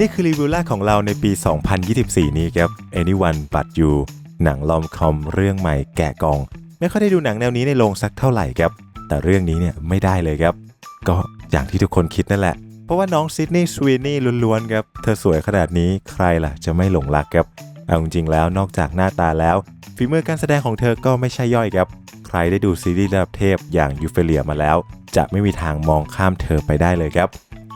นี่คือรีวิวแรกของเราในปี 2024 นี้ครับ Anyone But You หนังลอมคอมเรื่องใหม่แกะกอง ไม่ค่อยได้ดูหนังแนวนี้ในโรงสักเท่าไหร่ครับ แต่เรื่องนี้เนี่ยไม่ได้เลยครับ ก็อย่างที่ทุกคนคิดนั่นแหละ เพราะว่าน้องซิดนีย์สวีนี่ล้วนๆครับ เธอสวยขนาดนี้ใครล่ะจะไม่หลงรักครับ เอาจริงๆแล้วนอกจากหน้าตาแล้วฝีมือการแสดงของเธอก็ไม่ใช่ย่อยครับ ใครได้ดูซีรีส์ระดับเทพอย่างยูเฟเลียมาแล้ว จะไม่มีทางมองข้ามเธอไปได้เลยครับ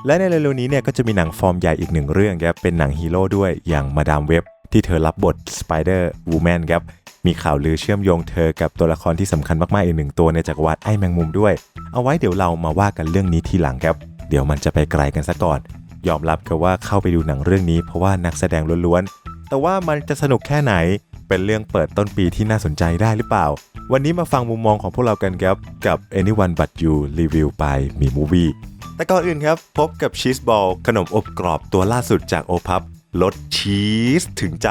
และในเร็วๆนี้เนี่ยก็จะมีหนังฟอร์มใหญ่อีกหนึ่งเรื่องครับเป็นหนังฮีโร่ด้วยอย่างมาดามเว็บที่เธอรับบทสไปเดอร์วูแมนครับมีข่าวลือเชื่อมโยงเธอกับตัวละครที่สำคัญมากๆอีกหนึ่งตัวในจักรวาลไอ้แมงมุมด้วย เอาไว้เดี๋ยวเรามาว่ากันเรื่องนี้ทีหลังครับ เดี๋ยวมันจะไปไกลกันซะก่อน ยอมรับกันว่าเข้าไปดูหนังเรื่องนี้เพราะว่านักแสดงล้วนๆ แต่ว่ามันจะสนุกแค่ไหน เป็นเรื่องเปิดต้นปีที่น่าสนใจได้หรือเปล่า วันนี้มาฟังมุมมองของพวกเรากันครับกับ Anyone But You รีวิวไปมีมูวี่ แต่ก่อนอื่นครับ พบกับชีสบอลขนมอบกรอบตัวล่าสุดจากโอพับรสชีสถึงใจ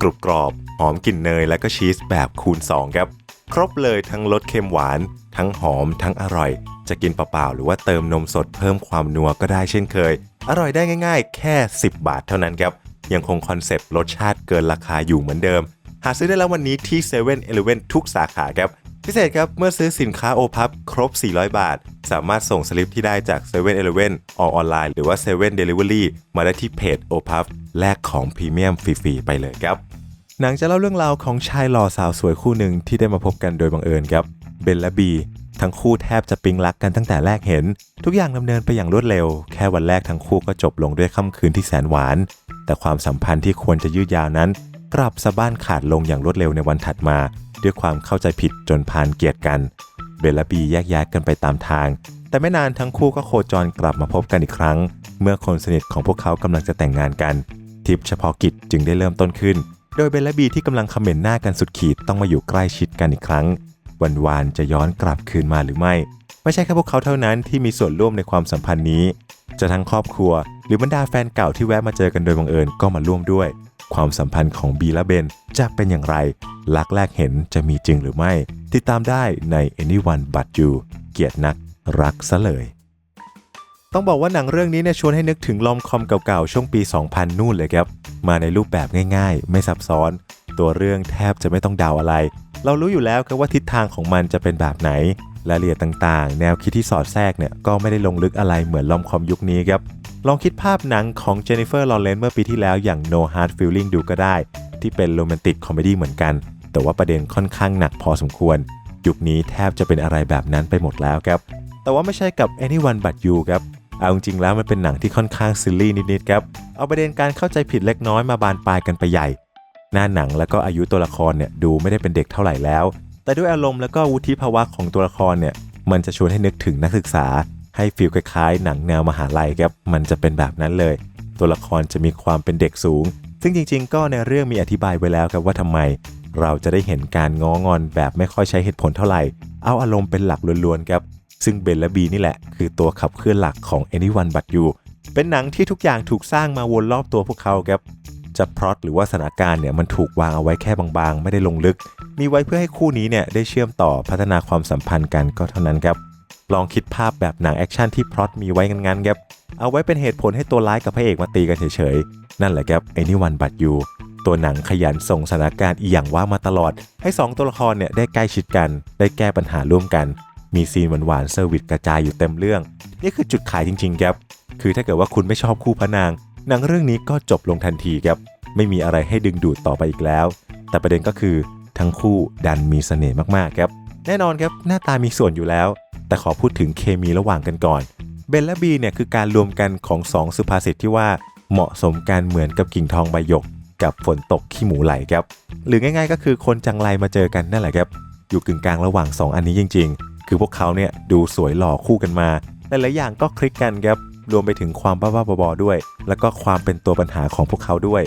กรุบกรอบหอมกลิ่นเนย และก็ชีสแบบคูณ 2 ครับ ครบเลยทั้งรสเค็มหวาน ทั้งหอมทั้งอร่อย จะกินเปล่าๆหรือว่าเติมนมสดเพิ่มความนัวก็ได้เช่นเคย อร่อยได้ง่ายๆ แค่ 10 บาทเท่านั้นครับ ยังคงคอนเซปต์รสชาติเกินราคาอยู่เหมือนเดิม หาซื้อได้แล้ววันนี้ที่7 e เ e ่ e อทุกสาขาครับ พิเศษครับ เมื่อซื้อสินค้าโอพับครบ 400 บาท สามารถส่งสลิปที่ได้จาก7 e เ e ่ e อออนไลน์หรือว่า7 Delivery มาได้ที่เพจโอพับแลกของพรีเมียมฟรีๆไปเลยครับ หนังจะเล่าเรื่องราวของชายหล่อสาวสวยคู่หนึ่งที่ได้มาพบกันโดยบังเอิญครับเบนและบีทั้งคู่แทบจะปิ๊งรักกันตั้งแต่แรกเห็น ทุกอย่างดำเนินไปอย่างรวดเร็ว แค่วันแรกทั้งคู่ก็จบลงด้วยค่ำคืนที่แสนหวาน แต่ความสัมพันธ์ที่ควรจะยืดยาวนั้น กลับสะบ้านขาดลงอย่างรวดเร็วในวันถัดมา ด้วยความเข้าใจผิดจนพานเกลียดกัน เบนและบีแยกย้ายกันไปตามทาง แต่ไม่นานทั้งคู่ก็โคจรกลับมาพบกันอีกครั้ง เมื่อคนสนิทของพวกเขากำลังจะแต่งงานกัน ทิปเฉพาะกิจจึงได้เริ่มต้นขึ้น โดยเบลและบีที่กำลังคอมเมนต์หน้ากันสุดขีดต้องมาอยู่ใกล้ชิดกันอีกครั้ง วันวานจะย้อนกลับคืนมาหรือไม่ ไม่ใช่แค่พวกเขาเท่านั้นที่มีส่วนร่วมในความสัมพันธ์นี้ จะทั้งครอบครัว รือบรรดาแฟนเก่าที่แวะมาเจอกันโดยบังเอิญก็มาร่วมด้วย ความสัมพันธ์ของบีและเบนจะเป็นอย่างไร รักแรกเห็นจะมีจริงหรือไม่ ติดตามได้ใน Anyone But You เกียดนักรักซะเลยต้องบอกว่าหนังเรื่องนี้เนี่ยชวนให้นึกถึงลอมคอมเก่าๆ ช่วงปี 2000 นู่นเลยครับ มาในรูปแบบง่ายๆ ไม่ซับซ้อน ตัวเรื่องแทบจะไม่ต้องเดาอะไร เรารู้อยู่แล้วครับว่าทิศทางของมันจะเป็นแบบไหน รายละเอียดต่างๆ แนวคิดที่สอดแทรกเนี่ยก็ไม่ได้ลงลึกอะไรเหมือนลอมคอมยุคนี้ครับ ลองคิดภาพหนังของเจนนิเฟอร์ลอเรนซ์เมื่อปีที่แล้วอย่าง No Hard Feeling ดูก็ได้ ที่เป็นโรแมนติกคอมเมดี้เหมือนกัน แต่ว่าประเด็นค่อนข้างหนักพอสมควร ยุคนี้แทบจะเป็นอะไรแบบนั้นไปหมดแล้วครับ แต่ว่าไม่ใช่กับ Anyone But You ครับเอาจริงๆแล้วมันเป็นหนังที่ค่อนข้างซิลลี่นิดๆครับ เอาประเด็นการเข้าใจผิดเล็กน้อยมาบานปลายกันไปใหญ่ หน้าหนังแล้วก็อายุตัวละครเนี่ยดูไม่ได้เป็นเด็กเท่าไหร่แล้ว แต่ด้วยอารมณ์แล้วก็วุฒิภาวะของตัวละครเนี่ยมันจะชวนให้นึกถึงนักศึกษา ให้ฟีลคล้ายๆ หนังแนวมหาลัยครับมันจะเป็นแบบนั้นเลย ตัวละครจะมีความเป็นเด็กสูง ซึ่งจริง ๆ ก็ในเรื่องมีอธิบายไว้แล้วครับว่าทำไม เราจะได้เห็นการง้องอนแบบไม่ค่อยใช้เหตุผลเท่าไหร่ เอาอารมณ์เป็นหลักล้วนๆครับซึ่งเบนและบีนี่แหละ คือตัวขับเคลื่อนหลักของ Anyone But You เป็นหนังที่ทุกอย่างถูกสร้างมาวนรอบตัวพวกเขาครับจะพล็อตหรือว่าสถานการณ์เนี่ยมันถูกวางเอาไว้แค่บางๆ ไม่ได้ลงลึก มีไว้เพื่อให้คู่นี้เนี่ยได้เชื่อมต่อพัฒนาความสัมพันธ์กันก็เท่านั้นครับ ลองคิดภาพแบบหนังแอคชั่นที่พล็อตมีไว้งั้นๆครับเอาไว้เป็นเหตุผลให้ตัวร้ายกับพระเอกมาตีกันเฉยๆ นั่นแหละครับ Anyone But You ตัวหนังขยันส่งสถานการณ์อีหยังว่ามาตลอด ให้ 2 ตัวละครเนี่ยได้ใกล้ชิดกัน ได้แก้ปัญหาร่วมกัน มีซีนหวานๆเซอร์วิสกระจายอยู่เต็มเรื่อง นี่คือจุดขายจริงๆครับคือถ้าเกิดว่าคุณไม่ชอบคู่พระนาง หนังเรื่องนี้ก็จบลงทันทีครับไม่มีอะไรให้ดึงดูดต่อไปอีกแล้ว แต่ประเด็นก็คือทั้งคู่ดันมีเสน่ห์มากๆครับแน่นอนครับหน้าตามีส่วนอยู่แล้ว แต่ขอพูดถึงเคมีระหว่างกันก่อนเบนและบีเนี่ยคือการรวมกันของสองสุภาษิตที่ว่าเหมาะสมกันเหมือนกับกิ่งทองใบหยก กับฝนตกขี้หมูไหลครับ หรือง่ายๆ ก็คือคนจังไรมาเจอกันนั่นแหละครับ อยู่กึ่งกลางระหว่าง 2 อันนี้จริง ๆ คือพวกเขาเนี่ยดูสวยหล่อคู่กันมาหลายๆอย่างก็คลิกกันครับรวมไปถึงความบ้าๆบอๆด้วย แล้วก็ความเป็นตัวปัญหาของพวกเขาด้วย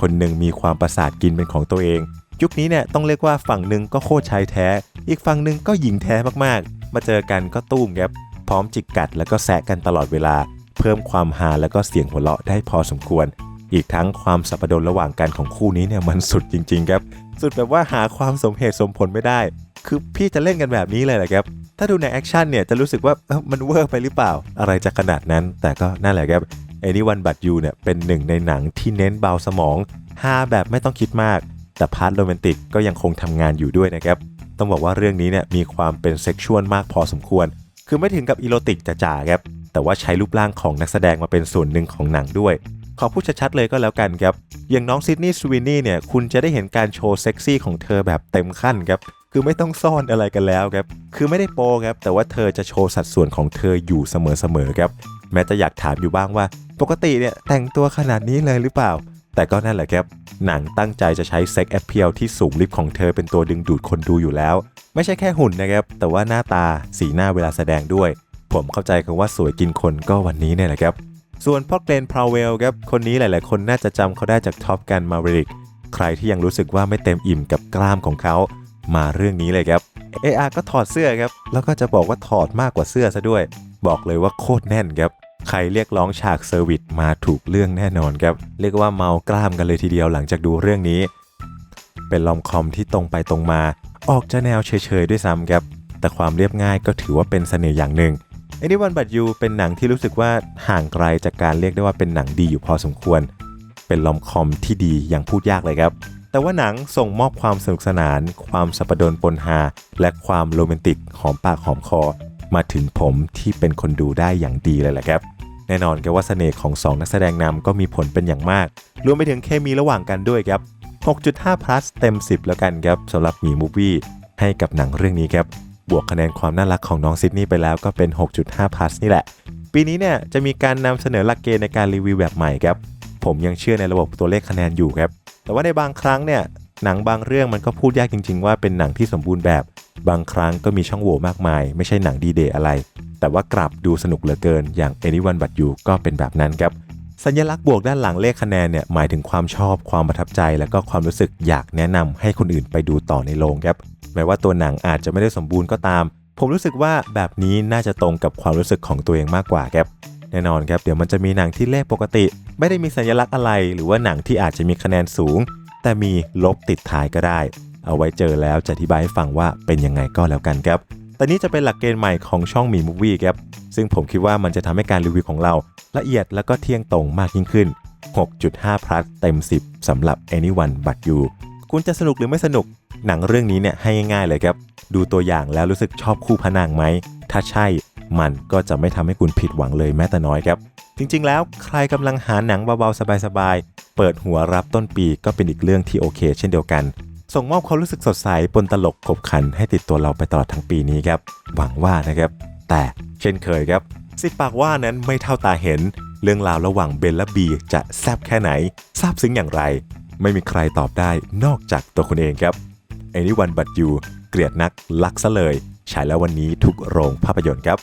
คนหนึ่งมีความประสาทกินเป็นของตัวเอง ยุคนี้เนี่ยต้องเรียกว่าฝั่งหนึ่งก็โคตรชายแท้ อีกฝั่งหนึ่งก็หญิงแท้มากๆ มาเจอกันก็ตุ้มครับพร้อมจิกกัดแล้วก็แซะกันตลอดเวลา เพิ่มความฮาแล้วก็เสียงหัวเราะได้พอสมควร อีกทั้งความสับปะรดระหว่างกันของคู่นี้เนี่ยมันสุดจริงๆครับ สุดแบบว่าหาความสมเหตุสมผลไม่ได้ คือพี่จะเล่นกันแบบนี้เลยแหละครับ ถ้าดูในแอคชั่นเนี่ยจะรู้สึกว่าเอ้ามันเวอร์ไปหรือเปล่า อะไรจะขนาดนั้น แต่ก็นั่นแหละครับ Anyone But You เนี่ยเป็นหนึ่งในหนังที่เน้นเบาสมองฮาแบบไม่ต้องคิดมาก แต่พาร์ทโรแมนติกก็ยังคงทำงานอยู่ด้วยนะครับ ต้องบอกว่าเรื่องนี้เนี่ยมีความเป็นเซ็กชวลมากพอสมควร คือไม่ถึงกับอีโรติกจ๋าๆครับ แต่ว่าใช้รูปร่างของนักแสดงมาเป็นส่วนหนึ่งของหนังด้วย ขอพูดชัดๆเลยก็แล้วกันครับ อย่างน้องซิดนีย์สวินนี่เนี่ย คุณจะได้เห็นการโชว์เซ็กซี่ของเธอแบบเต็มขั้นครับ คือไม่ต้องซ่อนอะไรกันแล้วครับ คือไม่ได้โปครับ แต่ว่าเธอจะโชว์สัดส่วนของเธออยู่เสมอๆครับ แม้จะอยากถามอยู่บ้างว่า ปกติเนี่ยแต่งตัวขนาดนี้เลยหรือเปล่า แต่ก็นั่นแหละครับ หนังตั้งใจจะใช้เซ็กแอ p เพียลที่สูงลิฟของเธอเป็นตัวดึงดูดคนดูอยู่แล้ว ไม่ใช่แค่หุ่นนะครับ แต่ว่าหน้าตาสีหน้าเวลาแสดงด้วย ผมเข้าใจคำว่าสวยกินคนก็วันนี้เนี่ยแหละครับ ส่วนพ่อเกรนพราวเวลครับ คนนี้หลาย ๆ คนน่าจะจำเขาได้จากท็อปกันมาเริก ใครที่ยังรู้สึกว่าไม่เต็มอิ่มกับกล้ามของเขามาเรื่องนี้เลยครับ AR ก็ถอดเสื้อครับ แล้วก็จะบอกว่าถอดมากกว่าเสื้อซะด้วย บอกเลยว่าโคตรแน่นครับ ใครเรียกร้องฉากเซอร์วิสมาถูกเรื่องแน่นอนครับ เรียกว่าเมากล้ามกันเลยทีเดียวหลังจากดูเรื่องนี้ เป็นลอมคอมที่ตรงไปตรงมา ออกจะแนวเฉยๆด้วยซ้ำครับ แต่ความเรียบง่ายก็ถือว่าเป็นเสน่ห์อย่างหนึ่ง Anyone But You เป็นหนังที่รู้สึกว่าห่างไกลจากการเรียกได้ว่าเป็นหนังดีอยู่พอสมควร เป็นลอมคอมที่ดีอย่างพูดยากเลยครับ แต่ว่าหนังส่งมอบความสนุกสนาน ความสัปดนปนฮาและความโรแมนติกหอมปากหอมคอ มาถึงผมที่เป็นคนดูได้อย่างดีเลยแหละครับ แน่นอนครับว่าเสน่ห์ของ 2 นักแสดงนำก็มีผลเป็นอย่างมาก รวมไปถึงเคมีระหว่างกันด้วยครับ 6.5 plus เต็ม 10 แล้วกันครับสำหรับหมีมูฟวี่ให้กับหนังเรื่องนี้ครับ บวกคะแนนความน่ารักของน้องซิดนีย์ไปแล้วก็เป็น 6.5 plus นี่แหละ ปีนี้เนี่ยจะมีการนำเสนอหลักเกณฑ์ในการรีวิวแบบใหม่ครับ ผมยังเชื่อในระบบตัวเลขคะแนนอยู่ครับ แต่ว่าในบางครั้งเนี่ยหนังบางเรื่องมันก็พูดยากจริง ๆ ว่าเป็นหนังที่สมบูรณ์แบบ บางครั้งก็มีช่องโหว่มากมาย ไม่ใช่หนังดีเดย์อะไร แต่ว่ากลับดูสนุกเหลือเกิน อย่าง Anyone But You ก็เป็นแบบนั้นครับ สัญลักษณ์บวกด้านหลังเลขคะแนนเนี่ยหมายถึงความชอบความประทับใจ แล้วก็ความรู้สึกอยากแนะนำให้คนอื่นไปดูต่อในโรงครับแม้ว่าตัวหนังอาจจะไม่ได้สมบูรณ์ก็ตาม ผมรู้สึกว่าแบบนี้น่าจะตรงกับความรู้สึกของตัวเองมากกว่าครับแน่นอนครับเดี๋ยวมันจะมีหนังที่เลขปกติ ไม่ได้มีสัญลักษณ์อะไร หรือว่าหนังที่อาจจะมีคะแนนสูง แต่มีลบติดท้ายก็ได้ เอาไว้เจอแล้วจะอธิบายให้ฟังว่าเป็นยังไงก็แล้วกันครับ แต่นี้จะเป็นหลักเกณฑ์ใหม่ของช่องมีมูฟวี่ครับ ซึ่งผมคิดว่ามันจะทำให้การรีวิวของเรา ละเอียดแล้วก็เที่ยงตรงมากยิ่งขึ้น 6.5 plus เต็ม 10สำหรับ anyone but you คุณจะสนุกหรือไม่สนุก หนังเรื่องนี้เนี่ยให้ง่ายๆเลยครับ ดูตัวอย่างแล้วรู้สึกชอบคู่พระนางไหม ถ้าใช่ มันก็จะไม่ทำให้คุณผิดหวังเลยแม้แต่น้อยครับ จริงๆ แล้วใครกำลังหาหนังเบาๆสบายๆ เปิดหัวรับต้นปีก็เป็นอีกเรื่องที่โอเค เช่นเดียวกัน ส่งมอบความรู้สึกสดใสปนตลกขบขันให้ติดตัวเราไปตลอดทั้งปีนี้ครับ หวังว่านะครับ แต่เช่นเคยครับ สิปากว่านั้นไม่เท่าตาเห็น เรื่องราวระหว่างเบนและบีจะแซบแค่ไหนซาบซึ้งอย่างไร ไม่มีใครตอบได้นอกจากตัวคุณเองครับ Anyone but you เกลียดนักลักซะเลย ฉายแล้ววันนี้ทุกโรงภาพยนตร์ครับ